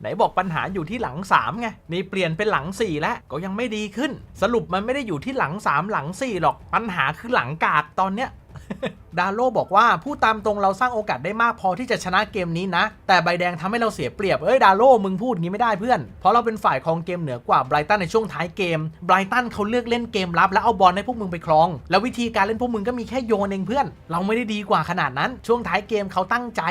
ไหนบอกปัญหาอยู่ที่หลัง3ไงนี่เปลี่ยนเป็นหลัง 4 แล้วก็ยังไม่ดีขึ้น สรุปมันไม่ได้อยู่ที่หลัง 3 หลัง 4 หรอกปัญหาคือหลังกากตอนเนี้ยดาโลบอกว่าผู้ตามตรงเราสร้างโอกาสได้มากพอที่จะชนะเกมนี้นะ แต่ใบแดงทำให้เราเสียเปรียบ เอ้ยดาโลมึงพูดงี้ไม่ได้เพื่อน เพราะเราเป็นฝ่ายครองเกมเหนือกว่าไบรตันในช่วงท้ายเกมไบรตันเขาเลือกเล่นเกมรับ แล้วเอาบอลให้พวกมึงไปครอง แล้ววิธีการเล่นพวกมึงก็มีแค่โยนเองเพื่อน เราไม่ได้ดีกว่าขนาดนั้น ช่วงท้ายเกมเขาตั้งใจ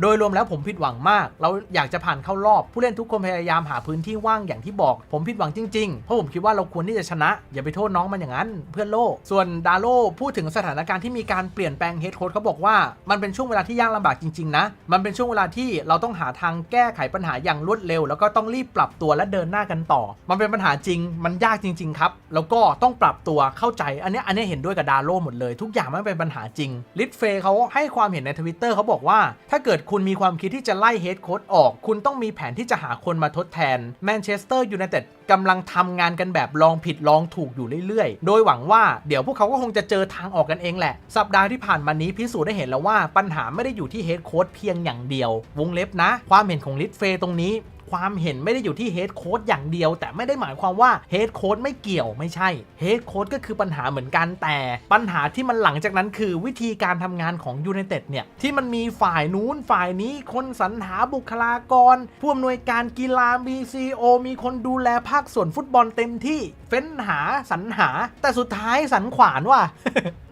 โดยรวมแล้วผมผิดหวังมาก เราอยากจะผ่านเข้ารอบ ผู้เล่นทุกคนพยายามหาพื้นที่ว่างอย่างที่บอก ผมผิดหวังจริงๆ เพราะผมคิดว่าเราควรที่จะชนะ อย่าไปโทษน้องมันอย่างนั้น เพื่อนโลกส่วนดาโลพูดถึงสถานการณ์ที่มีการเปลี่ยนแปลงเฮดโค้ชเขาบอกว่ามันเป็นช่วงเวลาที่ยากลำบากจริงๆนะมันเป็นช่วงเวลาที่เราต้องหาทางแก้ไขปัญหาอย่างรวดเร็ว แล้วก็ต้องรีบปรับตัวและเดินหน้ากันต่อ มันเป็นปัญหาจริง มันยากจริง ๆ ครับ แล้วก็ต้องปรับตัวเข้าใจ อันนี้อันนี้เห็นด้วยกับดาโลหมดเลย ทุกอย่างมันเป็นปัญหาจริงลิทเฟเขาให้ความเห็นในทวิตเตอร์เขาบอกว่าถ้าเกิดคุณมีความคิดที่จะไล่เฮดโค้ดออก คุณต้องมีแผนที่จะหาคนมาทดแทนแมนเชสเตอร์ยูไนเต็ดกำลังทำงานกันแบบลองผิดลองถูกอยู่เรื่อยๆ โดยหวังว่าเดี๋ยวพวกเขาก็คงจะเจอทางออกกันเองแหละ สัปดาห์ที่ผ่านมานี้พิสูจน์ได้เห็นแล้วว่าปัญหาไม่ได้อยู่ที่เฮดโค้ดเพียงอย่างเดียว วงเล็บนะ ความเห็นของลิทเฟย์ตรงนี้ ความเห็นไม่ได้อยู่ที่เฮดโค้ดอย่างเดียว แต่ไม่ได้หมายความว่าเฮดโค้ดไม่เกี่ยวไม่ใช่เฮดโค้ดก็คือปัญหาเหมือนกันแต่ ปัญหาที่มันหลังจากนั้นคือวิธีการทำงานของยูไนเต็ดเนี่ยที่มันมีฝ่ายนู้นฝ่ายนี้คนสรรหาบุคลากรผู้อำนวยการกีฬามีซีโอมีคนดูแลภาคส่วนฟุตบอลเต็มที่ เฟ้นหาสรรหา แต่สุดท้ายสันขวานว่ะ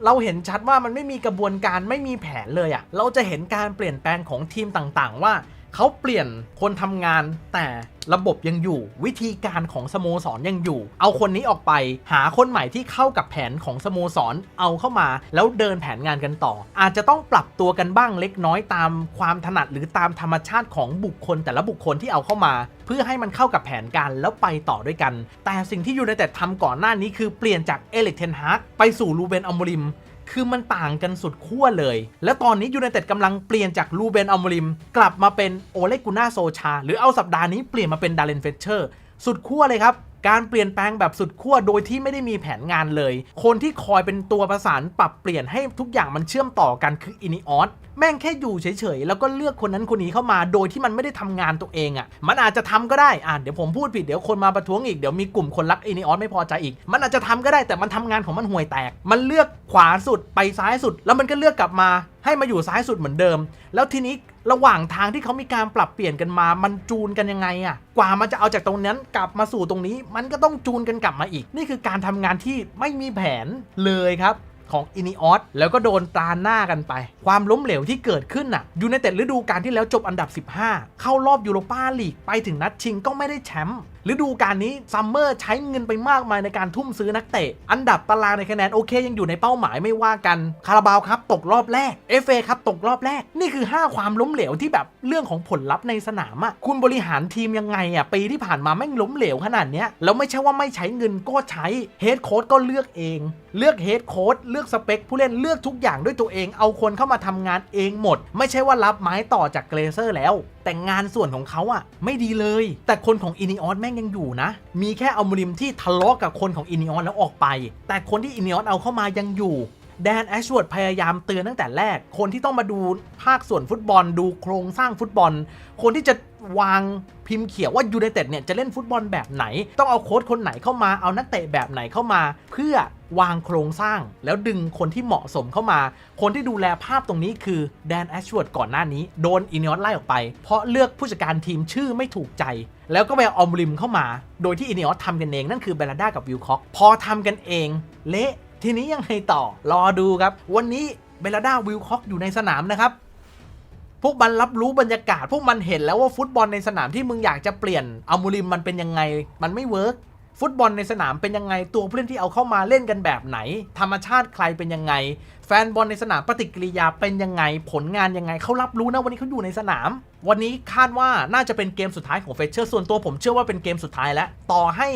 เราเห็นชัดว่ามันไม่มีกระบวนการไม่มีแผนเลยอะ่ะเราจะเห็นการเปลี่ยนแปลงของทีมต่างๆ ว่า เขาเปลี่ยนคนทำงานแต่ระบบยังอยู่ วิธีการของสโมสรยังอยู่ เอาคนนี้ออกไปหาคนใหม่ที่เข้ากับแผนของสโมสรเอาเข้ามา แล้วเดินแผนงานกันต่อ อาจจะต้องปรับตัวกันบ้างเล็กน้อยตามความถนัดหรือตามธรรมชาติของบุคคลแต่ละบุคคลที่เอาเข้ามา เพื่อให้มันเข้ากับแผนการแล้วไปต่อด้วยกัน แต่สิ่งที่ยูไนเต็ดทำก่อนหน้านี้คือเปลี่ยนจากเอเล็กเทนฮาร์กไปสู่ลูเบนอมโมริม คือมันต่างกันสุดขั้วเลย และตอนนี้ยูไนเต็ดกำลังเปลี่ยนจากลูเบนอัมริม กลับมาเป็นโอเลกุน่าโซชา หรือเอาสัปดาห์นี้เปลี่ยนมาเป็นดาร์เรนเฟเชอร์ สุดขั้วเลยครับ การเปลี่ยนแปลงแบบสุดขั้วโดยที่ไม่ได้มีแผนงานเลย คนที่คอยเป็นตัวประสานปรับเปลี่ยนให้ทุกอย่างมันเชื่อมต่อกันคืออินิออสแม่งแค่อยู่เฉยๆ แล้วก็เลือกคนนั้นคนนี้เข้ามาโดยที่มันไม่ได้ทำงานตัวเองอะ่ะ มันอาจจะทำก็ได้ อ่าเดี๋ยวผมพูดผิดเดี๋ยวคนมาประท้วงอีก เดี๋ยวมีกลุ่มคนรักอินิออสไม่พอใจอีก มันอาจจะทำก็ได้แต่มันทำงานของมันห่วยแตก มันเลือกขวาสุดไปซ้ายสุด แล้วมันก็เลือกกลับมาให้มาอยู่ซ้ายสุดเหมือนเดิม แล้วทีนี้ ระหว่างทางที่เขามีการปรับเปลี่ยนกันมา มันจูนกันยังไงอะกว่ามันจะเอาจากตรงนั้นกลับมาสู่ตรงนี้ มันก็ต้องจูนกันกลับมาอีก นี่คือการทำงานที่ไม่มีแผนเลยครับของอินิออสแล้วก็โดนตาหน้ากันไป ความล้มเหลวที่เกิดขึ้นน่ะยูไนเต็ดฤดูกาลที่แล้วจบอันดับ 15 เข้ารอบยูโรปาลีกไปถึงนัดชิงก็ไม่ได้แชมป์ ฤดูกาลนี้ซัมเมอร์ใช้เงินไปมากมายในการทุ่มซื้อนักเตะ อันดับตารางในคะแนนโอเค ยังอยู่ในเป้าหมายไม่ว่ากัน คาราบาวครับตกรอบแรกเอฟเอครับตกรอบแรก นี่คือ 5 ความล้มเหลวที่แบบเรื่องของผลลัพธ์ในสนามอะคุณบริหารทีมยังไงอะปีที่ผ่านมาแม่งล้มเหลวขนาดเนี้ยแล้วไม่ใช่ว่าไม่ใช้เงินก็ใช้เฮดโค้ดก็เลือกเอง เลือกเฮดโค้ดเลือกสเปคผู้เล่นเลือกทุกอย่างด้วยตัวเอง เอาคนเข้ามาทำงานเองหมด ไม่ใช่ว่ารับไม้ต่อจากเกรเซอร์แล้วแต่งานส่วนของเขาอะไม่ดีเลย แต่คนของอินิออสแม่งยังอยู่นะ มีแค่อัลมูริมที่ทะเลาะกับคนของอินิออสแล้วออกไป แต่คนที่อินิออสเอาเข้ามายังอยู่แดนแอชวอร์ดพยายามเตือนตั้งแต่แรก คนที่ต้องมาดูภาคส่วนฟุตบอลดูโครงสร้างฟุตบอล คนที่จะ วางพิมพ์เขียวว่ายูไนเต็ดเนี่ยจะเล่นฟุตบอลแบบไหน ต้องเอาโค้ชคนไหนเข้ามาเอานักเตะแบบไหนเข้ามา เพื่อวางโครงสร้าง แล้วดึงคนที่เหมาะสมเข้ามา คนที่ดูแลภาพตรงนี้คือแดนแอชวอร์ดก่อนหน้านี้ โดนอิน i อสไล่ออกไป เพราะเลือกผู้จัดการทีมชื่อไม่ถูกใจ แล้วก็ไปเอาอมริมเข้ามา โดยที่อิน i อสทำกันเองนั่นคือเบลาด้ากับวิลคอกพอทำกันเอง เละทีนี้ยังไงต่อ รอดูครับ วันนี้เบลาด้าวิลคอกอยู่ในสนามนะครับ พวกมันรับรู้บรรยากาศ พวกมันเห็นแล้วว่าฟุตบอลในสนามที่มึงอยากจะเปลี่ยนอามูริมมันเป็นยังไง มันไม่เวิร์กฟุตบอลในสนามเป็นยังไง ตัวผู้เล่นที่เอาเข้ามาเล่นกันแบบไหน ธรรมชาติใครเป็นยังไง แฟนบอลในสนามปฏิกิริยาเป็นยังไง ผลงานยังไงเขารับรู้นะวันนี้เขาอยู่ในสนาม วันนี้คาดว่าน่าจะเป็นเกมสุดท้ายของเฟเชอร์ส่วนตัวผมเชื่อว่าเป็นเกมสุดท้ายแล้วต่อให้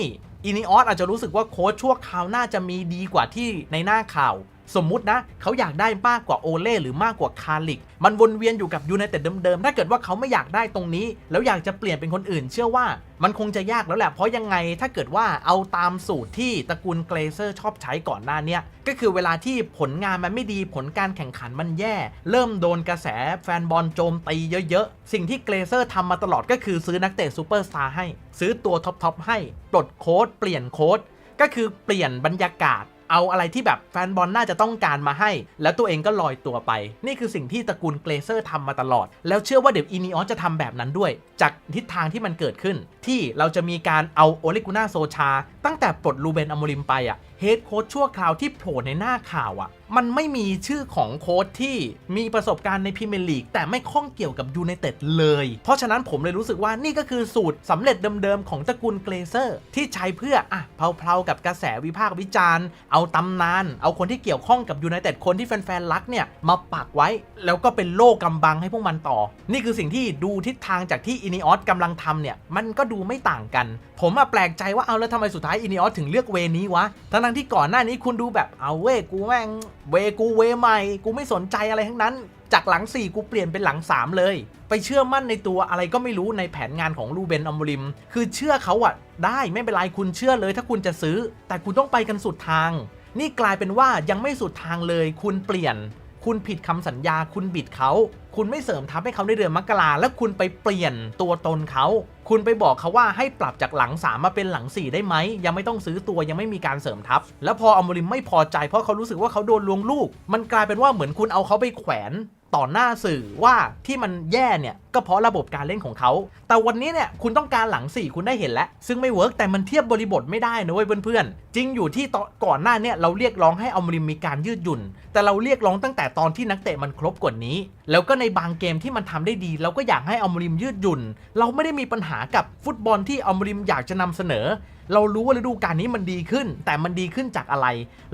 อินิออสอาจจะรู้สึกว่าโค้ชชั่วคราวน่าจะมีดีกว่าที่ในหน้าข่าว สมมุตินะเขาอยากได้มากกว่าโอเล่หรือมากกว่าคาลิก มันวนเวียนอยู่กับยูไนเต็ดเดิมๆ ถ้าเกิดว่าเขาไม่อยากได้ตรงนี้ แล้วอยากจะเปลี่ยนเป็นคนอื่น เชื่อว่ามันคงจะยากแล้วแหละ เพราะยังไงถ้าเกิดว่าเอาตามสูตรที่ตระกูลเกรเซอร์ชอบใช้ก่อนหน้านี้ก็คือเวลาที่ผลงานมันไม่ดีผลการแข่งขันมันแย่ เริ่มโดนกระแสแฟนบอลโจมตีเยอะๆ สิ่งที่เกรเซอร์ทำมาตลอดก็คือซื้อนักเตะซูเปอร์สตาร์ให้ ซื้อตัวท็อปๆให้ปลดโค้ดเปลี่ยนโค้ดก็คือเปลี่ยนบรรยากาศ เอาอะไรที่แบบแฟนบอลน่าจะต้องการมาให้ แล้วตัวเองก็ลอยตัวไป นี่คือสิ่งที่ตระกูลเกรเซอร์ทำมาตลอด แล้วเชื่อว่าเดี๋ยวอินิออสจะทำแบบนั้นด้วย จากทิศทางที่มันเกิดขึ้น ที่เราจะมีการเอาโอเลกุน่าโซชา ตั้งแต่ปลดลูเบนอโมริมไปอะเฮดโค้ชชั่วคราวที่โผล่ในหน้าข่าวอะมันไม่มีชื่อของโค้ชที่มีประสบการณ์ในพรีเมียร์ลีกแต่ไม่ข้องเกี่ยวกับยูไนเต็ดเลย เพราะฉะนั้นผมเลยรู้สึกว่านี่ก็คือสูตรสำเร็จเดิมๆ ของตระกูลเกรเซอร์ ที่ใช้เพื่ออะเพลาๆกับกระแสวิพากษ์วิจารณ์ เอาตำนาน เอาคนที่เกี่ยวข้องกับยูไนเต็ดคนที่แฟนๆรักเนี่ยมาปักไว้ แล้วก็เป็นโล่กำบังให้พวกมันต่อ นี่คือสิ่งที่ดูทิศทางจากที่อินิออสกำลังทำเนี่ยมันก็ดูไม่ต่างกัน ผมอะแปลกใจว่าเอาแล้วทำไมสุดท้ายอินิออสถึงเลือกเวนี้วะทั้งๆที่ก่อนหน้านี้คุณดูแบบเอาเว้ยกูแม่งเวกูเวใหม่ กูไม่สนใจอะไรทั้งนั้น จากหลัง 4 กูเปลี่ยนเป็นหลัง 3 เลย ไปเชื่อมั่นในตัวอะไรก็ไม่รู้ในแผนงานของลูเบนอมริม คือเชื่อเขาอะได้ไม่เป็นไรคุณเชื่อเลย ถ้าคุณจะซื้อ แต่คุณต้องไปกันสุดทาง นี่กลายเป็นว่ายังไม่สุดทางเลย คุณเปลี่ยน คุณผิดคำสัญญาคุณบิดเขา คุณไม่เสริมทัพให้เขาในเดือนมกราแล้วคุณไปเปลี่ยนตัวตนเขา คุณไปบอกเขาว่าให้ปรับจากหลัง3มาเป็นหลัง 4 ได้ไหม ยังไม่ต้องซื้อตัวยังไม่มีการเสริมทัพ แล้วพออมริมไม่พอใจเพราะเขารู้สึกว่าเขาโดนลวงลูก มันกลายเป็นว่าเหมือนคุณเอาเขาไปแขวน ต่อหน้าสื่อว่าที่มันแย่เนี่ยก็เพราะระบบการเล่นของเขา แต่วันนี้เนี่ยคุณต้องการหลัง 4 คุณได้เห็นแล้ว ซึ่งไม่เวิร์กแต่มันเทียบบริบทไม่ได้นะเว้ยเพื่อนๆ จริงอยู่ที่ก่อนหน้าเนี่ยเราเรียกร้องให้อมริมมีการยืดหยุ่น แต่เราเรียกร้องตั้งแต่ตอนที่นักเตะมันครบกว่านี้ แล้วก็ในบางเกมที่มันทำได้ดี เราก็อยากให้อมริมยืดหยุ่น เราไม่ได้มีปัญหากับฟุตบอลที่อมริมอยากจะนำเสนอ เรารู้ว่าฤดูกาลนี้มันดีขึ้น แต่มันดีขึ้นจากอะไร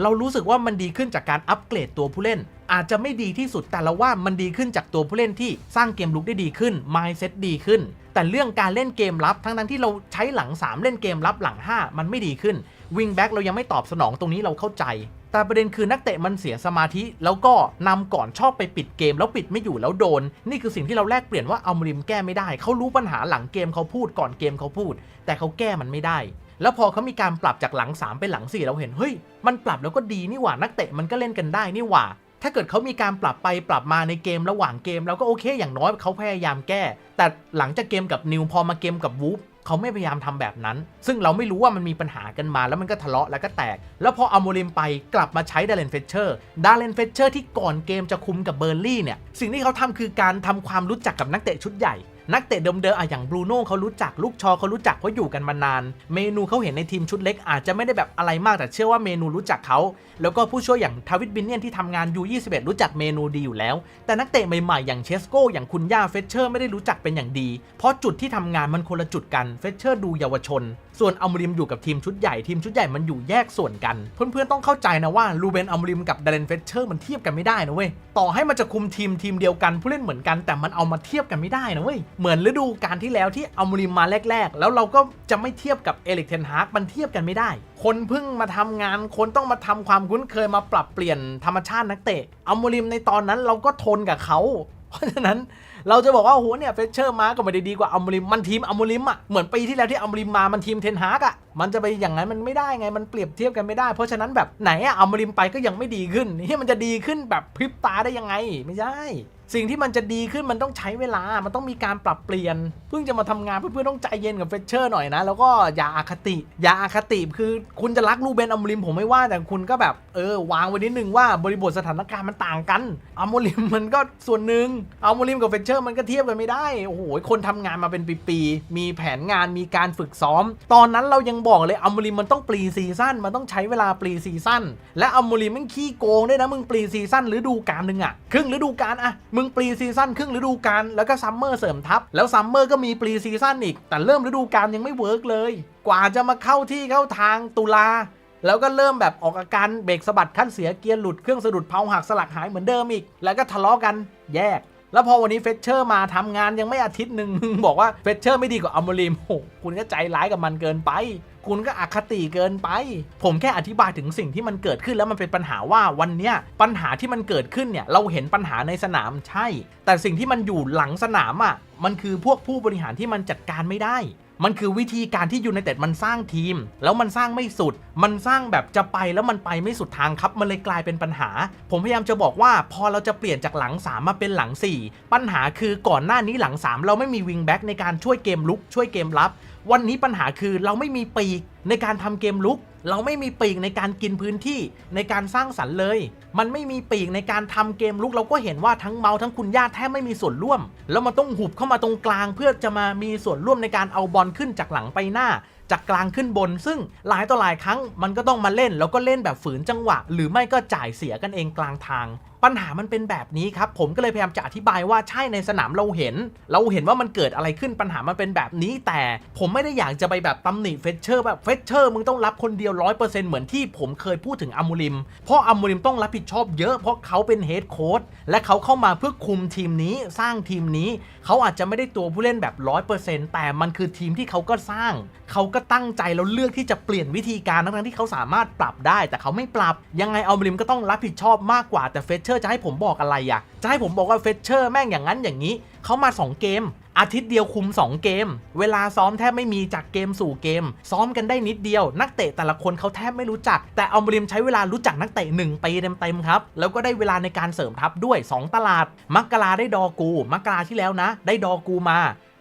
เรารู้สึกว่ามันดีขึ้นจากการอัปเกรดตัวผู้เล่น อาจจะไม่ดีที่สุดแต่เราว่ามันดีขึ้นจากตัวผู้เล่นที่สร้างเกมลุกได้ดีขึ้น mindset ดีขึ้น แต่เรื่องการเล่นเกมรับทั้งทั้งๆที่เราใช้หลัง 3 เล่นเกมรับหลัง 5 มันไม่ดีขึ้นวิงแบ็กเรายังไม่ตอบสนองตรงนี้เราเข้าใจแต่ประเด็นคือนักเตะมันเสียสมาธิ แล้วก็นำก่อนชอบไปปิดเกม แล้วปิดไม่อยู่แล้วโดน นี่คือสิ่งที่เราแลกเปลี่ยนว่าเอามริมแก้ไม่ได้ เขารู้ปัญหาหลังเกมเขาพูดก่อนเกมเขาพูด แต่เขาแก้มันไม่ได้ แล้วพอเขามีการปรับจากหลัง3เป็นหลัง 4 เราเห็นเฮ้ยมันปรับแล้วก็ดีนี่หว่านักเตะมันก็เล่นกันได้นี่หว่า ถ้าเกิดเขามีการปรับไปปรับมาในเกมระหว่างเกมเราก็โอเค อย่างน้อยเขาพยายามแก้ แต่หลังจากเกมกับนิวพอมาเกมกับวูฟเขาไม่พยายามทำแบบนั้น ซึ่งเราไม่รู้ว่ามันมีปัญหากันมาแล้วมันก็ทะเลาะแล้วก็แตก แล้วพอเอาโมริมไปกลับมาใช้ดาเลนเฟเชอร์ ดาเลนเฟเชอร์ที่ก่อนเกมจะคุมกับเบอร์ลี่เนี่ย สิ่งที่เขาทำคือการทำความรู้จักกับนักเตะชุดใหญ่ นักเตะเดิมๆอะอย่างบรูโน่เขารู้จักลูกชอเขารู้จักเพราะอยู่กันมานาน เมนูเขาเห็นในทีมชุดเล็กอาจจะไม่ได้แบบอะไรมากแต่เชื่อว่าเมนูรู้จักเขา แล้วก็ผู้ช่วยอย่างทาวิตบินเนียนที่ทำงาน U21 รู้จักเมนูดีอยู่แล้ว แต่นักเตะใหม่ๆอย่างเชสโกอย่างคุณย่าเฟเชอร์ไม่ได้รู้จักเป็นอย่างดี เพราะจุดที่ทำงานมันคนละจุดกันเฟเชอร์ดูเยาวชนส่วนอัมริมอยู่กับทีมชุดใหญ่ทีมชุดใหญ่มันอยู่แยกส่วนกัน เพื่อนๆต้องเข้าใจนะว่าลูเบนอัมริมกับดาเรนเฟเชอร์มันเทียบกันไม่ได้นะเว้ยต่อให้มันจะคุมทีมทีมเดียวกันผู้เล่นเหมือนกันแต่มันเอามาเทียบกันไม่ได้นะเว้ยเหมือนฤดูกาลที่แล้วที่อัมริมมาแรก ๆ แล้วเราก็จะไม่เทียบกับเอลิกเทนฮากมันเทียบกันไม่ได้ คนเพิ่งมาทำงานคนต้องมาทำความคุ้นเคยมาปรับเปลี่ยนธรรมชาตินักเตะอัมริมในตอนนั้นเราก็ทนกับเขา เพราะฉะนั้นเราจะบอกว่าโอ้โหเนี่ยเฟเชอร์มาก็ไม่ได้ดีกว่าอัมริมมันทีมอัมริมอะเหมือนปีที่แล้วที่อัมริมมามันทีมเทนฮากอะมันจะไปอย่างนั้นมันไม่ได้ไงมันเปรียบเทียบกันไม่ได้ เพราะฉะนั้นแบบไหนอะอัมริมไปก็ยังไม่ดีขึ้นนี่มันจะดีขึ้นแบบพริบตาได้ยังไงไม่ใช่ สิ่งที่มันจะดีขึ้นมันต้องใช้เวลา มันต้องมีการปรับเปลี่ยน เพิ่งจะมาทำงานเพื่อนๆต้องใจเย็นกับเฟเชอร์หน่อยนะ แล้วก็อย่าอาคติ อย่าอาคติคือคุณจะรักลูเบนอมริมผมไม่ว่าแต่คุณก็แบบเออวางไว้นิดนึงว่าบริบทสถานการณ์มันต่างกันอมริมมันก็ส่วนหนึ่งอมริมกับเฟเชอร์มันก็เทียบกันไม่ได้ โอ้โห คนทำงานมาเป็นปีๆ มีแผนงานมีการฝึกซ้อม ตอนนั้นเรายังบอกเลยอมริมมันต้องปรีซีซั่น มันต้องใช้เวลาปรีซีซั่น และอมริมมันขี้โกงด้วยนะมึงปรีซีซั่นฤดูกาลหนึ่งอะครึ่งฤดูกาลอะมึงปรีซีซั่นครึ่งฤดูกาลแล้วก็ซัมเมอร์เสริมทัพ แล้วซัมเมอร์ก็มีปรีซีซั่นอีก แต่เริ่มฤดูกาลยังไม่เวิร์กเลย กว่าจะมาเข้าที่เข้าทางตุลาแล้วก็เริ่มแบบออกอาการเบรกสะบัดขั้นเสียเกียร์หลุดเครื่องสะดุดเพลาหักสลักหายเหมือนเดิมอีก แล้วก็ทะเลาะกันแยก แล้วพอวันนี้เฟชเชอร์มาทำงานยังไม่อาทิตย์หนึ่งบอกว่าเฟชเชอร์ไม่ดีกว่าอัมโมริมโอ้คุณก็ใจร้ายกับมันเกินไป คุณก็อคติเกินไป ผมแค่อธิบายถึงสิ่งที่มันเกิดขึ้นแล้วมันเป็นปัญหาว่าวันเนี้ยปัญหาที่มันเกิดขึ้นเนี่ยเราเห็นปัญหาในสนามใช่ แต่สิ่งที่มันอยู่หลังสนามอะมันคือพวกผู้บริหารที่มันจัดการไม่ได้ มันคือวิธีการที่ยูไนเต็ดมันสร้างทีม แล้วมันสร้างไม่สุด มันสร้างแบบจะไปแล้วมันไปไม่สุดทางครับ มันเลยกลายเป็นปัญหา ผมพยายามจะบอกว่าพอเราจะเปลี่ยนจากหลัง 3 มาเป็นหลัง 4 ปัญหาคือก่อนหน้านี้หลัง 3 เราไม่มีวิงแบ็กในการช่วยเกมลุกช่วยเกมรับ วันนี้ปัญหาคือเราไม่มีปีกในการทำเกมลุก เราไม่มีปีกในการกินพื้นที่ในการสร้างสรรค์เลย มันไม่มีปีกในการทำเกมลุก เราก็เห็นว่าทั้งเมาทั้งคุณย่าแทบไม่มีส่วนร่วม แล้วมันต้องหุบเข้ามาตรงกลาง เพื่อจะมามีส่วนร่วมในการเอาบอลขึ้นจากหลังไปหน้า จากกลางขึ้นบน ซึ่งหลายต่อหลายครั้งมันก็ต้องมาเล่น แล้วก็เล่นแบบฝืนจังหวะ หรือไม่ก็จ่ายเสียกันเองกลางทาง ปัญหามันเป็นแบบนี้ครับ ผมก็เลยพยายามจะอธิบายว่าใช่ในสนามเราเห็น เราเห็นว่ามันเกิดอะไรขึ้นปัญหามันเป็นแบบนี้ แต่ผมไม่ได้อยากจะไปแบบตำหนิเฟชเชอร์แบบเฟชเชอร์มึงต้องรับคนเดียวร้อยเปอร์เซ็นต์เหมือนที่ผมเคยพูดถึงอัมมูริม เพราะอัมมูริมต้องรับผิดชอบเยอะเพราะเขาเป็นเฮดโค้ชและเขาเข้ามาเพื่อคุมทีมนี้สร้างทีมนี้ เขาอาจจะไม่ได้ตัวผู้เล่นแบบร้อยเปอร์เซ็นต์แต่มันคือทีมที่เขาก็สร้าง เขาก็ตั้งใจแล้วเลือกที่จะเปลี่ยนวิธีการทั้งที่เขาสามารถปรับได้ แต่เขาไม่ปรับยังไงอัลบริมก็ต้องรับผิดชอบมากกว่าแต่เฟเชอร์จะให้ผมบอกอะไรอะจะให้ผมบอกว่าเฟเชอร์แม่งอย่างนั้นอย่างนี้เขามา 2 เกม อาทิตย์เดียวคุม 2 เกม เวลาซ้อมแทบไม่มีจากเกมสู่เกม ซ้อมกันได้นิดเดียว นักเตะแต่ละคนเขาแทบไม่รู้จัก แต่อัลบริมใช้เวลารู้จักนักเตะ1ปีเต็มๆครับ แล้วก็ได้เวลาในการเสริมทัพด้วย 2 ตลาด มักกะลาได้ดอกู มักกะลาที่แล้วนะ ได้ดอกูมา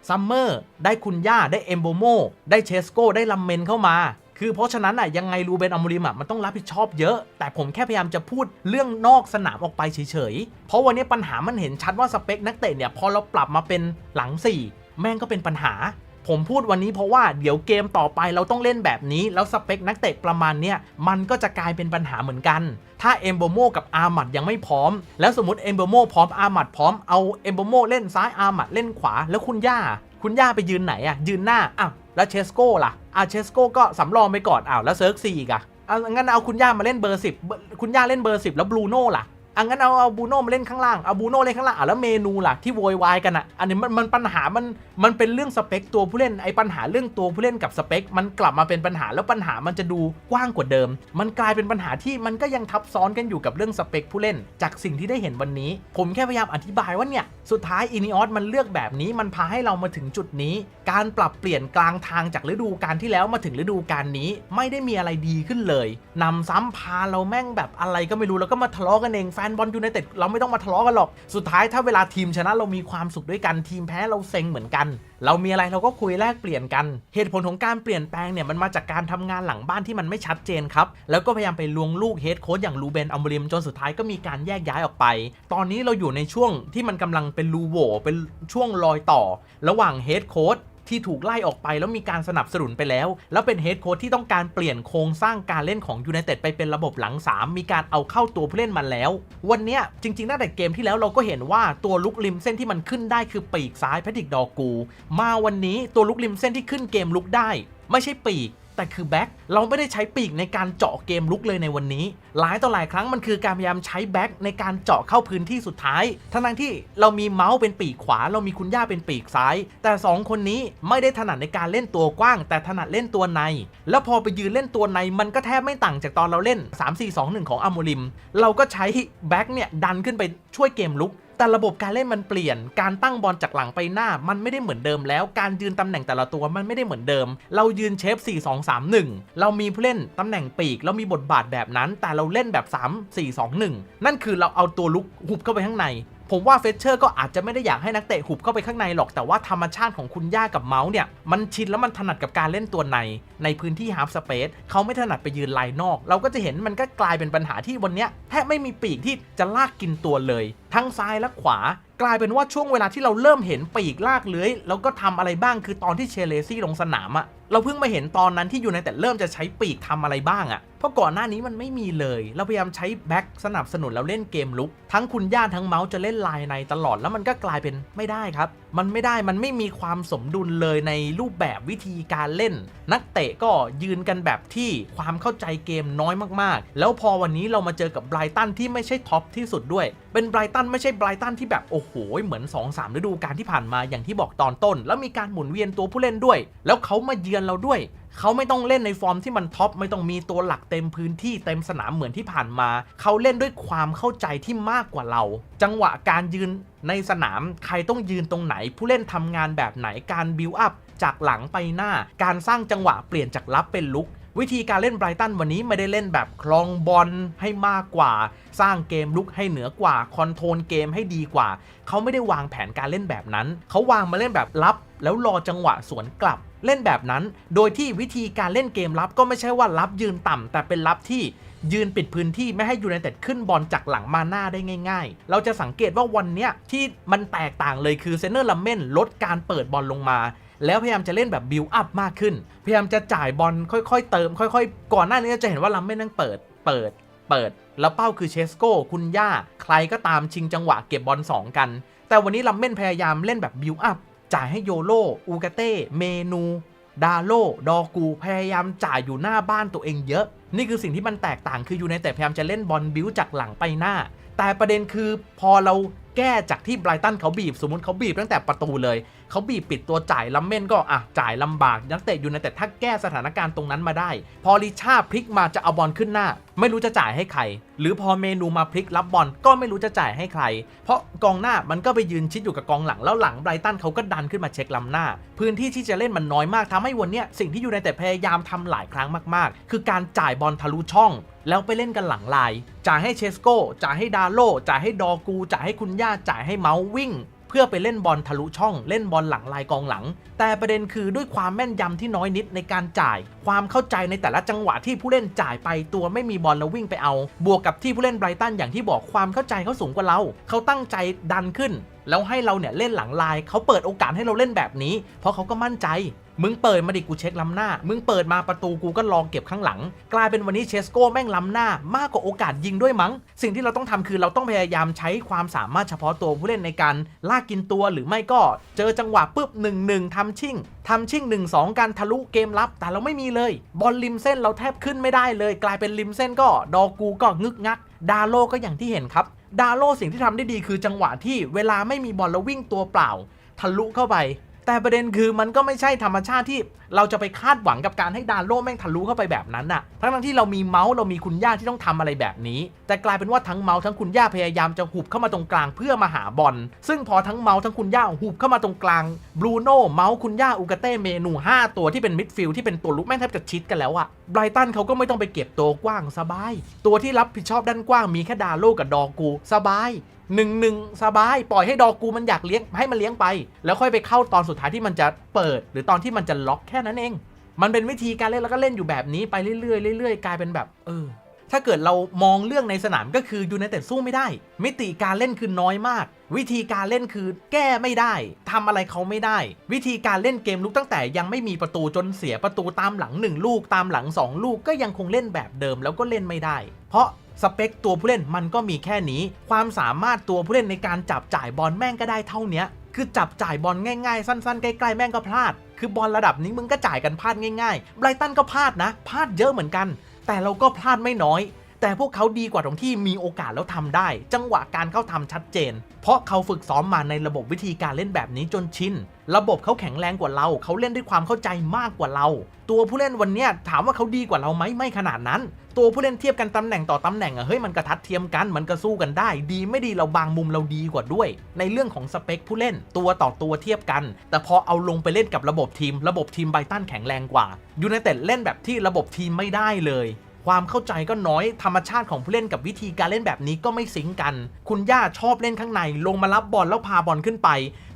ซัมเมอร์ได้คุณย่าได้เอมโบโมได้เชสโกได้ลัมเมนเข้ามา คือเพราะฉะนั้นอะยังไงรูเบนอมริมอะมันต้องรับผิดชอบเยอะ แต่ผมแค่พยายามจะพูดเรื่องนอกสนามออกไปเฉยๆ เพราะวันนี้ปัญหามันเห็นชัดว่าสเปคนักเตะเนี่ยพอเราปรับมาเป็นหลัง 4 แม่งก็เป็นปัญหา ผมพูดวันนี้เพราะว่าเดี๋ยวเกมต่อไปเราต้องเล่นแบบนี้ แล้วสเปคนักเตะประมาณเนี้ยมันก็จะกลายเป็นปัญหาเหมือนกัน ถ้าเอมโบโมกับอาร์มัดยังไม่พร้อม แล้วสมมติเอมโบโมพร้อมอาร์มัดพร้อมเอาเอมโบโมเล่นซ้ายอาร์มัดเล่นขวา แล้วคุณย่า คุณย่าไปยืนไหนอะยืนหน้าอ้าว แล้วเชสโก้ล่ะอะเชสโก้ก็สำรองไปก่อนอ้าวแล้วเซิร์กซีอีกอะเอางั้นเอาคุณย่ามาเล่นเบอร์สิบคุณย่าเล่นเบอร์สิบแล้วบลูโน่ล่ะ อะงั้นเอาเอาบูโน่มาเล่นข้างล่าง เอาบูโน่เล่นข้างล่างอะแล้วเมนูล่ะที่โวยวายกันอะ อันนี้มันมันปัญหามันมันเป็นเรื่องสเปคตัวผู้เล่นไอ้ปัญหาเรื่องตัวผู้เล่นกับสเปค มันกลับมาเป็นปัญหาแล้วปัญหามันจะดูกว้างกว่าเดิม มันกลายเป็นปัญหาที่มันก็ยังทับซ้อนกันอยู่กับเรื่องสเปคผู้เล่น จากสิ่งที่ได้เห็นวันนี้ ผมแค่พยายามอธิบายว่าเนี่ยสุดท้ายอินิออสมันเลือกแบบนี้มันพาให้เรามาถึงจุดนี้ การปรับเปลี่ยนกลางทางจากฤดูกาลที่แล้วมาถึงฤดูกาลนี้ไม่ได้มีอะไรดีขึ้นเลยนำซ้ำพาเราแม่งแบบอะไรก็ไม่รู้แล้วก็มาทะเลาะกันเองแฟนบอลยูไนเต็ดเราไม่ต้องมาทะเลาะกันหรอก สุดท้ายถ้าเวลาทีมชนะเรามีความสุขด้วยกันทีมแพ้เราเซ็งเหมือนกัน เรามีอะไรเราก็คุยแลกเปลี่ยนกัน เหตุผลของการเปลี่ยนแปลงเนี่ยมันมาจากการทำงานหลังบ้านที่มันไม่ชัดเจนครับ แล้วก็พยายามไปลวงลูกเฮดโค้ชอย่างลูเบนอัมบริมจนสุดท้ายก็มีการแยกย้ายออกไป ตอนนี้เราอยู่ในช่วงที่มันกำลังเป็นรูโหวเป็นช่วงรอยต่อ ระหว่างเฮดโค้ช ที่ถูกไล่ออกไปแล้วมีการสนับสนุนไปแล้ว แล้วเป็นเฮดโค้ชที่ต้องการเปลี่ยนโครงสร้างการเล่นของยูไนเต็ดไปเป็นระบบหลัง 3 มีการเอาเข้าตัวผู้เล่นมาแล้ว วันนี้จริงๆตั้งแต่เกมที่แล้วเราก็เห็นว่าตัวลุกริมเส้นที่มันขึ้นได้คือปีกซ้ายแพทริกดอกู มาวันนี้ตัวลุกริมเส้นที่ขึ้นเกมลุกได้ ไม่ใช่ปีก แต่คือแบ็คเราไม่ได้ใช้ปีกในการเจาะเกมลุกเลยในวันนี้ หลายต่อหลายครั้งมันคือการพยายามใช้แบ็คในการเจาะเข้าพื้นที่สุดท้าย ทั้งที่เรามีเมาส์เป็นปีกขวา เรามีคุณย่าเป็นปีกซ้าย แต่ 2 คนนี้ไม่ได้ถนัดในการเล่นตัวกว้าง แต่ถนัดเล่นตัวใน แล้วพอไปยืนเล่นตัวในมันก็แทบไม่ต่างจากตอนเราเล่น 3-4-2-1 ของอัมโมริม เราก็ใช้แบ็คเนี่ยดันขึ้นไปช่วยเกมลุก แต่ระบบการเล่นมันเปลี่ยน การตั้งบอลจากหลังไปหน้า มันไม่ได้เหมือนเดิมแล้ว การยืนตำแหน่งแต่ละตัวมันไม่ได้เหมือนเดิม เรายืนเชฟ 4 2 3 1 เรามีผู้เล่นตำแหน่งปีก เรามีบทบาทแบบนั้น แต่เราเล่นแบบ 3 4 2 1 นั่นคือเราเอาตัวลุกหุบเข้าไปข้างในผมว่าเฟเชอร์ก็อาจจะไม่ได้อยากให้นักเตะหุบเข้าไปข้างในหรอกแต่ว่าธรรมชาติของคุณย่ากับเมาส์เนี่ย มันชินแล้วมันถนัดกับการเล่นตัวใน ในพื้นที่ฮาร์ฟสเปซเขาไม่ถนัดไปยืนไลน์นอก เราก็จะเห็นมันก็กลายเป็นปัญหาที่วันนี้แทบไม่มีปีกที่จะลากกินตัวเลย ทั้งซ้ายและขวา กลายเป็นว่าช่วงเวลาที่เราเริ่มเห็นปีกลากเลื้อย แล้วก็ทำอะไรบ้างคือตอนที่เชเลซี่ลงสนามอะเราเพิ่งมาเห็นตอนนั้นที่อยู่ในแต่เริ่มจะใช้ปีกทำอะไรบ้างอะเพราะก่อนหน้านี้มันไม่มีเลย เราพยายามใช้แบ็คสนับสนุนแล้วเล่นเกมลุก ทั้งคุณย่าทั้งเมาส์จะเล่นลายในตลอดแล้วมันก็กลายเป็นไม่ได้ครับ มันไม่ได้มันไม่มีความสมดุลเลยในรูปแบบวิธีการเล่น นักเตะก็ยืนกันแบบที่ความเข้าใจเกมน้อยมากๆ แล้วพอวันนี้เรามาเจอกับไบรตันที่ไม่ใช่ท็อปที่สุดด้วย เป็นไบรตันนไม่ใช่ไบรตันที่แบบโอ้โหเหมือน2-3ฤดูกาลที่ผ่านมาอย่างที่บอกตอนต้น แล้วมีการหมุนเวียนตัวผู้เล่นด้วย แล้วเขามาเยือนเราด้วยเขาไม่ต้องเล่นในฟอร์มที่มันท็อปไม่ต้องมีตัวหลักเต็มพื้นที่เต็มสนามเหมือนที่ผ่านมา เขาเล่นด้วยความเข้าใจที่มากกว่าเรา จังหวะการยืนในสนามใครต้องยืนตรงไหน ผู้เล่นทำงานแบบไหนการบิวอัพจากหลังไปหน้า การสร้างจังหวะเปลี่ยนจากรับเป็นลุก วิธีการเล่นไบรตันวันนี้ไม่ได้เล่นแบบคลองบอลให้มากกว่า สร้างเกมลุกให้เหนือกว่าคอนโทรลเกมให้ดีกว่า เขาไม่ได้วางแผนการเล่นแบบนั้น เขาวางมาเล่นแบบรับ แล้วรอจังหวะสวนกลับเล่นแบบนั้น โดยที่วิธีการเล่นเกมรับก็ไม่ใช่ว่ารับยืนต่ำแต่เป็นรับที่ยืนปิดพื้นที่ไม่ให้ยูไนเต็ดขึ้นบอลจากหลังมาหน้าได้ง่าย ๆ เราจะสังเกตว่าวันเนี้ยที่มันแตกต่างเลยคือเซนเนอร์ลัมเมนลดการเปิดบอลลงมา แล้วพยายามจะเล่นแบบบิวอัพมากขึ้น พยายามจะจ่ายบอลค่อยๆ เติม ค่อยๆ ก่อนหน้านี้จะเห็นว่าลัมเม่นั่งเปิด เปิด เปิด แล้วเป้าคือเชสโก้ คุณย่า ใครก็ตามชิงจังหวะเก็บบอล2 กัน แต่วันนี้ลัมเม่นพยายามเล่นแบบบิวอัพ จ่ายให้โยโล อูกาเต้ เมนู ดาโล ดอกู พยายามจ่ายอยู่หน้าบ้านตัวเองเยอะ นี่คือสิ่งที่มันแตกต่าง คืออยูไนเต็ดพยายามจะเล่นบอลบิวจากหลังไปหน้า แต่ประเด็นคือพอเราแก้จากที่ไบรตันเขาบีบ สมมติเขาบีบตั้งแต่ประตูเลย เขาบีบปิดตัวจ่ายลัมเมนก็อะจ่ายลำบากนักเตะอยูไนเต็ดถ้าแก้สถานการณ์ตรงนั้นมาได้ พอลิชาพลิกมาจะเอาบอลขึ้นหน้า ไม่รู้จะจ่ายให้ใคร หรือพอเมนูมาพลิกรับบอลก็ไม่รู้จะจ่ายให้ใคร เพราะกองหน้ามันก็ไปยืนชิดอยู่กับกองหลังแล้วหลังไบรตันเขาก็ดันขึ้นมาเช็คลำหน้า พื้นที่ที่จะเล่นมันน้อยมากทำให้วันเนี้ยสิ่งที่อยูไนเต็ดพยายามทำหลายครั้งมากๆ คือการจ่ายบอลทะลุช่องแล้วไปเล่นกันหลังลาย จ่ายให้เชสโก้ จ่ายให้ดาโล จ่ายให้ดอกู จ่ายให้คุณย่า จ่ายให้เมาส์วิ่ง พื่อไปเล่นบอลทะลุช่องเล่นบอลหลังลายกองหลัง แต่ประเด็นคือด้วยความแม่นยำที่น้อยนิดในการจ่าย ความเข้าใจในแต่ละจังหวะที่ผู้เล่นจ่ายไปตัวไม่มีบอลแล้ววิ่งไปเอา บวกกับที่ผู้เล่นไบรตันอย่างที่บอกความเข้าใจเขาสูงกว่าเรา เขาตั้งใจดันขึ้น แล้วให้เราเนี่ยเล่นหลังลายเขาเปิดโอกาสให้เราเล่นแบบนี้ เพราะเขาก็มั่นใจ มึงเปิดมาดิกูเช็คล้ำหน้า มึงเปิดมาประตูกูก็รองเก็บข้างหลัง กลายเป็นวันนี้เชสโก้แม่งล้ำหน้ามากกว่าโอกาสยิงด้วยมั้ง สิ่งที่เราต้องทำคือเราต้องพยายามใช้ความสามารถเฉพาะตัวผู้เล่นในการลากกินตัวหรือไม่ก็ เจอจังหวะปุ๊บ1 1ทำชิ่งทำชิ่ง 1 2 การทะลุเกมรับ แต่เราไม่มีเลย บอลริมเส้นเราแทบขึ้นไม่ได้เลย กลายเป็นริมเส้นก็ดอกูก็งึกงัก ดาโลก็อย่างที่เห็นครับ ดาโลสิ่งที่ทำได้ดีคือจังหวะที่เวลาไม่มีบอลแล้ววิ่งตัวเปล่า ทะลุเข้าไป แต่ประเด็นคือมันก็ไม่ใช่ธรรมชาติที่เราจะไปคาดหวังกับการให้ดาโลแม่งทะลุเข้าไปแบบนั้นน่ะ ทั้งที่เรามีเมาส์เรามีคุณย่าที่ต้องทำอะไรแบบนี้ แต่กลายเป็นว่าทั้งเมาส์ทั้งคุณย่าพยายามจะหุบเข้ามาตรงกลางเพื่อมาหาบอล ซึ่งพอทั้งเมาส์ทั้งคุณย่าหุบเข้ามาตรงกลางบรูโน่เมาส์คุณย่าอุกาเต้เมนู 5 ตัวที่เป็นมิดฟิลด์ที่เป็นตัวลุกแม่งแทบจะชิดกันแล้วอะไบรตันเขาก็ไม่ต้องไปเก็บตัวกว้างสบาย ตัวที่รับผิดชอบด้านกว้างมีแค่ดาโลกับดอกูสบาย หนึ่งหนึ่งสบายปล่อยให้ดอกูมันอยากเลี้ยงให้มันเลี้ยงไป แล้วค่อยไปเข้าตอนสุดท้ายที่มันจะเปิด หรือตอนที่มันจะล็อกแค่นั้นเอง มันเป็นวิธีการเล่นแล้วก็เล่นอยู่แบบนี้ไปเรื่อยๆเรื่อยๆกลายเป็นแบบ เออ ถ้าเกิดเรามองเรื่องในสนามก็คือยูไนเต็ดสู้ไม่ได้ มิติการเล่นคือน้อยมาก วิธีการเล่นคือแก้ไม่ได้ทำอะไรเขาไม่ได้ วิธีการเล่นเกมลุกตั้งแต่ยังไม่มีประตูจนเสียประตูตามหลัง 1 ลูกตามหลัง 2 ลูกก็ยังคงเล่นแบบเดิมแล้วก็เล่นไม่ได้ เพราะ สเปคตัวผู้เล่นมันก็มีแค่นี้ ความสามารถตัวผู้เล่นในการจับจ่ายบอลแม่งก็ได้เท่าเนี้ยคือจับจ่ายบอลง่ายๆ สั้นๆ ใกล้ๆ แม่งก็พลาด คือบอลระดับนี้มึงก็จ่ายกันพลาดง่ายๆไบรตันก็พลาดนะ พลาดเยอะเหมือนกัน แต่เราก็พลาดไม่น้อย แต่พวกเขาดีกว่าตรงที่มีโอกาสแล้วทำได้ จังหวะการเข้าทำชัดเจน เพราะเขาฝึกซ้อมมาในระบบวิธีการเล่นแบบนี้จนชินระบบเขาแข็งแรงกว่าเรา เขาเล่นด้วยความเข้าใจมากกว่าเรา ตัวผู้เล่นวันเนี้ยถามว่าเขาดีกว่าเราไหมไม่ขนาดนั้น ตัวผู้เล่นเทียบกันตำแหน่งต่อตำแหน่งอะเฮ้ยมันกระทัดเทียมกันมันก็สู้กันได้ ดีไม่ดีเราบางมุมเราดีกว่าด้วย ในเรื่องของสเปคผู้เล่นตัวต่อตัวเทียบกัน แต่พอเอาลงไปเล่นกับระบบทีม ระบบทีมไบตันแข็งแรงกว่ายูไนเต็ดเล่นแบบที่ระบบทีมไม่ได้เลย ความเข้าใจก็น้อยธรรมชาติของผู้เล่นกับวิธีการเล่นแบบนี้ก็ไม่สิงกัน คุณย่าชอบเล่นข้างใน ลงมารับบอลแล้วพาบอลขึ้นไป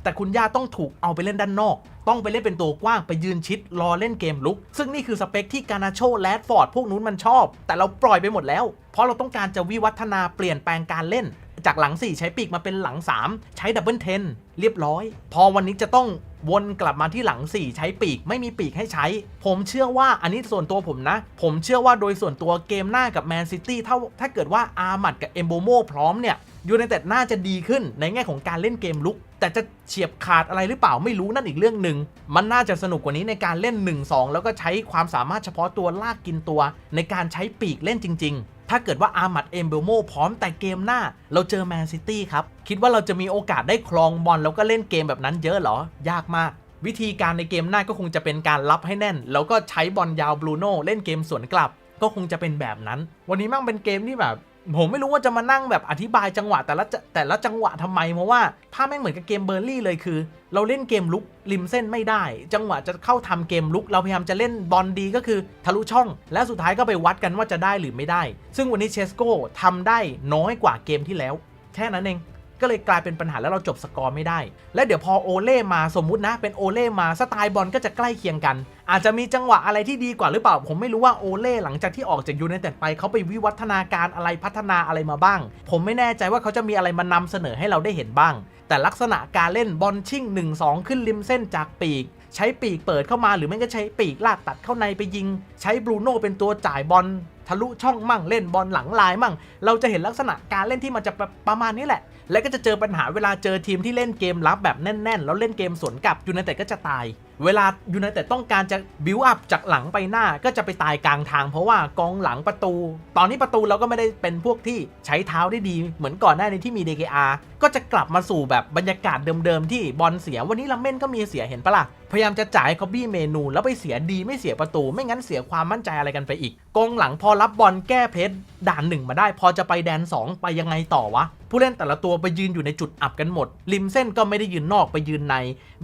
แต่คุณย่าต้องถูกเอาไปเล่นด้านนอก ต้องไปเล่นเป็นตัวกว้างไปยืนชิด รอเล่นเกมลุก ซึ่งนี่คือสเปคที่การนาโชแลดฟอร์ดพวกนู้นมันชอบ แต่เราปล่อยไปหมดแล้ว เพราะเราต้องการจะวิวัฒนาเปลี่ยนแปลงการเล่นจากหลัง 4 ใช้ปีกมาเป็นหลัง 3 ใช้ดับเบิลเทนเรียบร้อย พอวันนี้จะต้อง วนกลับมาที่หลัง 4 ใช้ปีกไม่มีปีกให้ใช้ ผมเชื่อว่าอันนี้ส่วนตัวผมนะ ผมเชื่อว่าโดยส่วนตัวเกมหน้ากับแมนซิตี้ถ้าถ้าเกิดว่าอาร์มัดกับเอมโบโมพร้อมเนี่ยยูไนเต็ดน่าจะดีขึ้นในแง่ของการเล่นเกมลุก แต่จะเฉียบขาดอะไรหรือเปล่าไม่รู้นั่นอีกเรื่องหนึ่งมันน่าจะสนุกกว่านี้ในการเล่น 1-2 แล้วก็ใช้ความสามารถเฉพาะตัวลากกินตัว ในการใช้ปีกเล่นจริง ๆ ถ้าเกิดว่าอามัดเอมเบลโมพร้อมแต่เกมหน้า เราเจอแมนซิตี้ครับ คิดว่าเราจะมีโอกาสได้ครองบอลแล้วก็เล่นเกมแบบนั้นเยอะหรอ ยากมาก วิธีการในเกมหน้าก็คงจะเป็นการรับให้แน่น แล้วก็ใช้บอลยาวบรูโน่เล่นเกมสวนกลับ ก็คงจะเป็นแบบนั้น วันนี้มั่งเป็นเกมที่แบบ ผมไม่รู้ว่าจะมานั่งแบบอธิบายจังหวะแต่ละแต่ละจังหวะทำไม เพราะว่าภาพแม่งเหมือนกับเกมเบอร์ลี่เลยคือ เราเล่นเกมลุกริมเส้นไม่ได้ จังหวะจะเข้าทำเกมลุก เราพยายามจะเล่นบอลดีก็คือทะลุช่อง และสุดท้ายก็ไปวัดกันว่าจะได้หรือไม่ได้ ซึ่งวันนี้เชสโก้ทำได้น้อยกว่าเกมที่แล้ว แค่นั้นเอง ก็เลยกลายเป็นปัญหาแล้วเราจบสกอร์ไม่ได้ และเดี๋ยวพอโอเล่มาสมมุตินะ เป็นโอเล่มาสไตล์บอลก็จะใกล้เคียงกัน อาจจะมีจังหวะอะไรที่ดีกว่าหรือเปล่า ผมไม่รู้ว่าโอเล่หลังจากที่ออกจากยูไนเต็ดไปเขาไปวิวัฒนาการอะไรพัฒนาอะไรมาบ้าง ผมไม่แน่ใจว่าเขาจะมีอะไรมานำเสนอให้เราได้เห็นบ้าง แต่ลักษณะการเล่นบอลชิ่ง 1-2 ขึ้นริมเส้นจากปีกใช้ปีกเปิดเข้ามาหรือไม่ก็ใช้ปีกลากตัดเข้าในไปยิง ใช้บรูโน่เป็นตัวจ่ายบอล ทะลุช่องมั่งเล่นบอลหลังลายมั่ง เราจะเห็นลักษณะการเล่นที่มันจะประมาณนี้แหละ และก็จะเจอปัญหาเวลาเจอทีมที่เล่นเกมรับแบบแน่นๆ แล้วเล่นเกมสวนกลับยูไนเต็ดก็จะตาย เวลายูไนเต็ดต้องการจะบิวอัพจากหลังไปหน้าก็จะไปตายกลางทาง เพราะว่ากองหลังประตู ตอนนี้ประตูเราก็ไม่ได้เป็นพวกที่ใช้เท้าได้ดี เหมือนก่อนหน้านี้ที่มี DKR ก็จะกลับมาสู่แบบบรรยากาศเดิมๆที่บอลเสียวันนี้ลาเม่นก็มีเสียเห็นปะล่ะพยายามจะจ่ายเขาบี้เมนู แล้วไปเสียดีไม่เสียประตู ไม่งั้นเสียความมั่นใจอะไรกันไปอีกกองหลังพอรับบอลแก้เพชรด่านหนึ่งมาได้ พอจะไปแดน 2 ไปยังไงต่อวะ ผู้เล่นแต่ละตัวไปยืนอยู่ในจุดอับกันหมด ริมเส้นก็ไม่ได้ยืนนอกไปยืนใน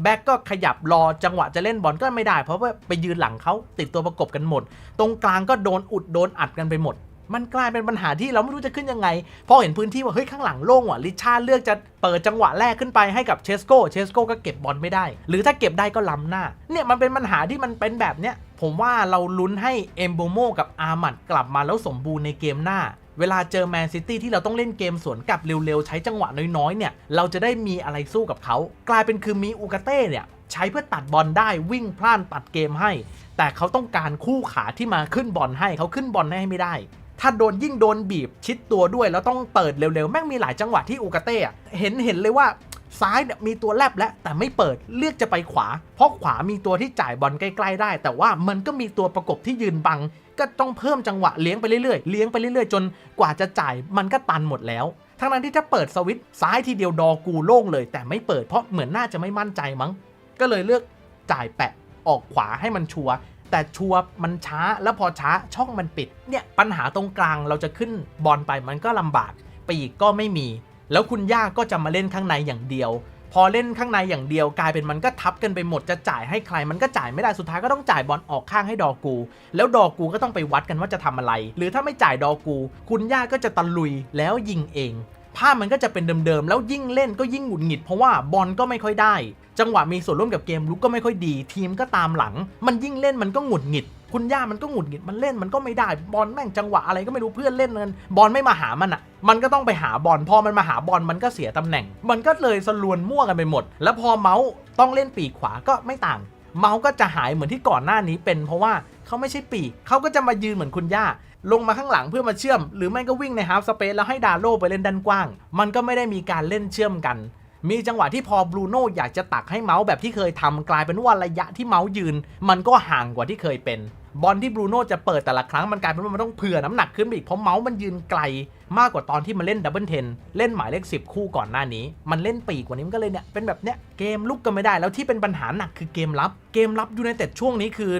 แบ็กก็ขยับรอจังหวะจะเล่นบอลก็ไม่ได้ เพราะว่าไปยืนหลังเขาติดตัวประกบกันหมด ตรงกลางก็โดนอุดโดนอัดกันไปหมด มันกลายเป็นปัญหาที่เราไม่รู้จะขึ้นยังไง พอเห็นพื้นที่ว่าเฮ้ยข้างหลังโล่งว่ะลิชาเลือกจะเปิดจังหวะแรกขึ้นไปให้กับเชสโก้เชสโก้ก็เก็บบอลไม่ได้ หรือถ้าเก็บได้ก็ล้ำหน้า เนี่ยมันเป็นปัญหาที่มันเป็นแบบเนี้ยผมว่าเราลุ้นให้เอมโบโมกับอาร์มัดกลับมาแล้วสมบูรณ์ในเกมหน้า เวลาเจอแมนซิตี้ที่เราต้องเล่นเกมสวนกลับเร็วๆ ใช้จังหวะน้อยๆ เนี่ย เราจะได้มีอะไรสู้กับเขา กลายเป็นคือมีอูกาเต้เนี่ย ใช้เพื่อตัดบอลได้วิ่งพล่านตัดเกมให้ แต่เขาต้องการคู่ขาที่มาขึ้นบอลให้เขาขึ้นบอลให้ไม่ได้ ถ้าโดนยิ่งโดนบีบชิดตัวด้วยแล้วต้องเปิดเร็วๆ แม่งมีหลายจังหวะที่อูกาเต้เห็นเห็นเลยว่า ซ้ายมีตัวแลบแล้วแต่ไม่เปิดเลือกจะไปขวา เพราะขวามีตัวที่จ่ายบอลใกล้ๆได้ แต่ว่ามันก็มีตัวประกบที่ยืนบัง ก็ต้องเพิ่มจังหวะเลี้ยงไปเรื่อยๆเลี้ยงไปเรื่อยๆ จนกว่าจะจ่ายมันก็ตันหมดแล้วทั้งนั้นที่ถ้าเปิดสวิตซ้ายทีเดียวดอกูโล่งเลย แต่ไม่เปิดเพราะเหมือนน่าจะไม่มั่นใจมั้ง ก็เลยเลือกจ่ายแปะออกขวาให้มันชัวร์แต่ชัวร์มันช้าแล้วพอช้าช่องมันปิด เนี่ยปัญหาตรงกลางเราจะขึ้นบอลไปมันก็ลำบากปีกก็ไม่มี แล้วคุณย่าก็จะมาเล่นข้างในอย่างเดียว พอเล่นข้างในอย่างเดียวกลายเป็นมันก็ทับกันไปหมดจะจ่ายให้ใครมันก็จ่ายไม่ได้สุดท้ายก็ต้องจ่ายบอลออกข้างให้ดอกู แล้วดอกูก็ต้องไปวัดกันว่าจะทำอะไร หรือถ้าไม่จ่ายดอกู คุณย่าก็จะตะลุยแล้วยิงเองภาพมันก็จะเป็นเดิมๆ แล้วยิ่งเล่นก็ยิ่งหงุดหงิดเพราะว่าบอลก็ไม่ค่อยได้ จังหวะมีส่วนร่วมกับเกมลุกก็ไม่ค่อยดี ทีมก็ตามหลัง มันยิ่งเล่นมันก็หงุดหงิด คุณย่ามันก็หงุดหงิดมันเล่นมันก็ไม่ได้บอลแม่งจังหวะอะไรก็ไม่รู้เพื่อนเล่นเงินบอลไม่มาหามันอะ มันก็ต้องไปหาบอลพอมันมาหาบอลมันก็เสียตำแหน่ง มันก็เลยสลวนมั่วกันไปหมด แล้วพอเมาส์ต้องเล่นปีกขวาก็ไม่ต่าง เมาส์ก็จะหายเหมือนที่ก่อนหน้านี้เป็น เพราะว่าเขาไม่ใช่ปีกเขาก็จะมายืนเหมือนคุณย่า ลงมาข้างหลังเพื่อมาเชื่อม หรือไม่ก็วิ่งในฮาล์ฟสเปซแล้วให้ดาโลไปเล่นด้านกว้าง มันก็ไม่ได้มีการเล่นเชื่อมกันมีจังหวะที่พอบรูโน่อยากจะตักให้เมาส์แบบที่เคยทำกลายเป็นว่าระยะที่เมาส์ยืน มันก็ห่างกว่าที่เคยเป็น บอลที่บรูโน่จะเปิดแต่ละครั้งมันกลายเป็นว่ามันต้องเผื่อน้ำหนักขึ้นไปอีกเพราะเมาส์มันยืนไกล มากกว่าตอนที่มันเล่นดับเบิลเทนเล่นหมายเลข 10 คู่ก่อนหน้านี้ มันเล่นปีกกว่านี้มันก็เลยเนี่ยเป็นแบบเนี้ยเกมลุกก็ไม่ได้แล้วที่เป็นปัญหาหนักคือเกมรับ เกมรับยูไนเต็ดช่วงนี้คือ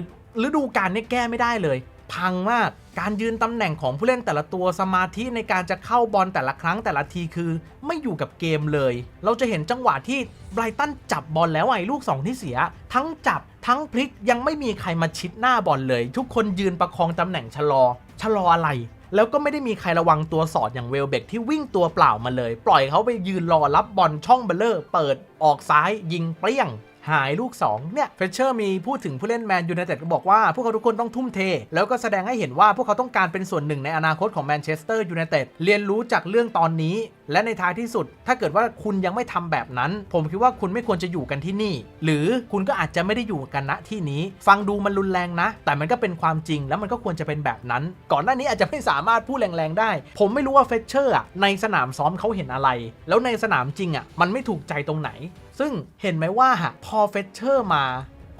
ฤดูกาลนี้แก้ไม่ได้เลย พังมาก การยืนตำแหน่งของผู้เล่นแต่ละตัวสมาธิในการจะเข้าบอลแต่ละครั้งแต่ละทีคือ ไม่อยู่กับเกมเลย เราจะเห็นจังหวะที่ไบรตันจับบอลแล้วไอ้ลูก 2 ที่เสีย ทั้งจับทั้งพลิกยังไม่มีใครมาชิดหน้าบอลเลย ทุกคนยืนประคองตำแหน่งชะลอ ชะลออะไร แล้วก็ไม่ได้มีใครระวังตัวสอดอย่างเวลเบกที่วิ่งตัวเปล่ามาเลย ปล่อยเขาไปยืนรอรับบอลช่องเบลเลอร์ เปิดออกซ้ายยิงเปรี้ยง หายลูก 2 เนี่ยเฟเชอร์มีพูดถึงผู้เล่นแมนยูไนเต็ดก็บอกว่าพวกเขาทุกคนต้องทุ่มเท แล้วก็แสดงให้เห็นว่าพวกเขาต้องการเป็นส่วนหนึ่งในอนาคตของแมนเชสเตอร์ยูไนเต็ดเรียนรู้จากเรื่องตอนนี้ และในท้ายที่สุด ถ้าเกิดว่าคุณยังไม่ทำแบบนั้น ผมคิดว่าคุณไม่ควรจะอยู่กันที่นี่ หรือคุณก็อาจจะไม่ได้อยู่กันณที่นี้ ฟังดูมันรุนแรงนะ แต่มันก็เป็นความจริงแล้วมันก็ควรจะเป็นแบบนั้น ก่อนหน้านี้อาจจะไม่สามารถพูดแรงๆได้ ผมไม่รู้ว่าเฟเชอร์ในสนามซ้อมเขาเห็นอะไร แล้วในสนามจริงอะมันไม่ถูกใจตรงไหน ซึ่งเห็นไหมว่าพอเฟเชอร์มา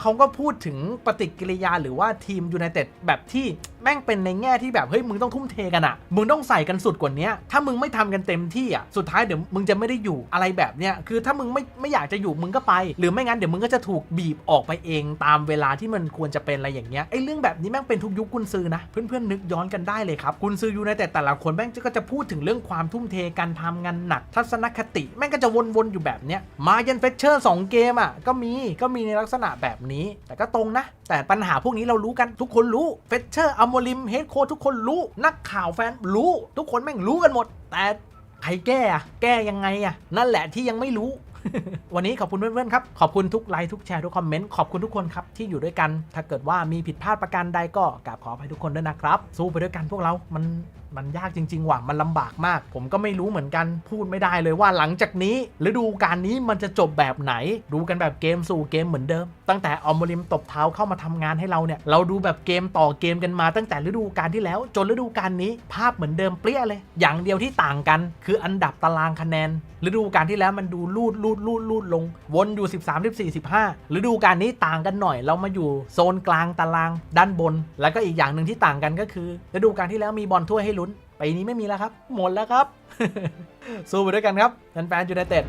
เขาก็พูดถึงปฏิกิริยาหรือว่าทีมยูไนเต็ดแบบที่แม่งเป็นในแง่ที่แบบ เฮ้ย มึงต้องทุ่มเทกันอะมึงต้องใส่กันสุดกว่านี้ถ้ามึงไม่ทำกันเต็มที่อะสุดท้ายเดี๋ยวมึงจะไม่ได้อยู่อะไรแบบเนี้ยคือถ้ามึงไม่ไม่อยากจะอยู่มึงก็ไป หรือไม่งั้นเดี๋ยวมึงก็จะถูกบีบออกไปเองตามเวลาที่มันควรจะเป็นอะไรอย่างเงี้ยไอ้เรื่องแบบนี้แม่งเป็นทุกยุคกุนซือนะ เพื่อนๆนึกย้อนกันได้เลยครับกุนซือยูไนเต็ดแต่ละคนแม่งก็จะพูดถึงเรื่องความทุ่มเทการทำงานหนัก ทัศนคติแม่งก็จะวนๆอยู่แบบเนี้ยมายันเฟเชอร์สองเกมอะก็มีก็มีในลักษณะแบบนี้แต่ก็ตรงนะ แต่ปัญหาพวกนี้เรารู้กันทุกคนรู้เฟเชอร์อโมลิมเฮดโค้ทุกคนรู้ นักข่าวแฟนรู้ ทุกคนแม่งรู้กันหมด แต่ใครแก้อะแก้ยังไงอะนั่นแหละที่ยังไม่รู้วันนี้ขอบคุณเพื่อนๆครับ ขอบคุณทุกไลค์ทุกแชร์ทุกคอมเมนต์ ขอบคุณทุกคนครับที่อยู่ด้วยกัน ถ้าเกิดว่ามีผิดพลาดประการใดก็กราบขออภัยทุกคนด้วยนะครับ สู้ไปด้วยกันพวกเรา มัน มันยากจริง ๆ ว่ะ มันลำบากมาก ผมก็ไม่รู้เหมือนกัน พูดไม่ได้เลยว่าหลังจากนี้ฤดูกาลนี้มันจะจบแบบไหน ดูกันแบบเกมสู่เกมเหมือนเดิม ตั้งแต่ออมริมตบเท้าเข้ามาทำงานให้เราเนี่ย เราดูแบบเกมต่อเกมกันมาตั้งแต่ฤดูกาลที่แล้ว จนฤดูกาลนี้ ภาพเหมือนเดิมเปรี้ยเลย อย่างเดียวที่ต่างกัน คืออันดับตารางคะแนน ฤดูกาลที่แล้วมันดูลูดลูดลูดลูดลง วนอยู่ 13 14 15ฤดูกาลนี้ต่างกันหน่อย เรามาอยู่โซนกลางตารางด้านบน แล้วก็อีกอย่างหนึ่งที่ต่างกันก็คือฤดูกาลที่แล้วมีบอลถ้วยให้ลุ้น ปีนี้ไม่มีแล้วครับ หมดแล้วครับ สู้ไปด้วยกันครับแฟนๆยูไนเต็ด